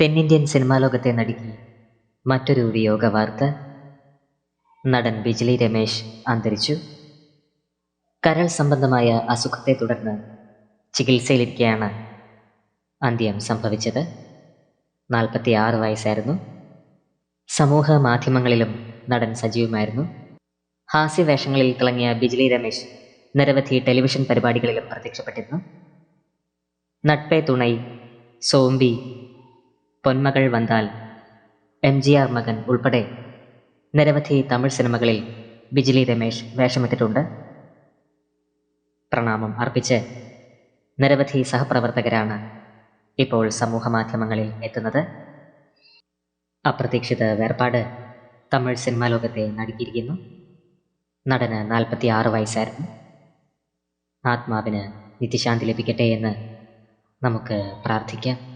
തെന്നിന്ത്യൻ സിനിമാ ലോകത്തെ നടുക്കി. മറ്റൊരു വിയോഗ വാർത്ത നടൻ ബിജ്ലി രമേശ് അന്തരിച്ചു. കരൾ സംബന്ധമായ അസുഖത്തെ തുടർന്ന് ചികിത്സയിലിരിക്കെയാണ് അന്ത്യം സംഭവിച്ചത്. നാൽപ്പത്തി ആറ് വയസ്സായിരുന്നു. സമൂഹ മാധ്യമങ്ങളിലും നടൻ സജീവമായിരുന്നു. ഹാസ്യവേഷങ്ങളിൽ തിളങ്ങിയ ബിജ്ലി രമേശ് നിരവധി ടെലിവിഷൻ പരിപാടികളിലും പ്രത്യക്ഷപ്പെട്ടിരുന്നു. നട്പേ തുണൈ സോംബി പൊന്മകൾ വന്നാൽ എം ജി ആർ മകൻ ഉൾപ്പെടെ നിരവധി തമിഴ് സിനിമകളിൽ ബിജിലി രമേശ് വേഷമിട്ടിട്ടുണ്ട്. പ്രണാമം അർപ്പിച്ച് നിരവധി സഹപ്രവർത്തകരാണ് ഇപ്പോൾ സമൂഹ മാധ്യമങ്ങളിൽ എത്തുന്നത്. അപ്രതീക്ഷിത വേർപാട് തമിഴ് സിനിമാ ലോകത്തെ നടുക്കിയിരിക്കുന്നു. നടന് നാൽപ്പത്തി ആറ് വയസ്സായിരുന്നു. ആത്മാവിന് നിത്യശാന്തി ലഭിക്കട്ടെ എന്ന് നമുക്ക് പ്രാർത്ഥിക്കാം.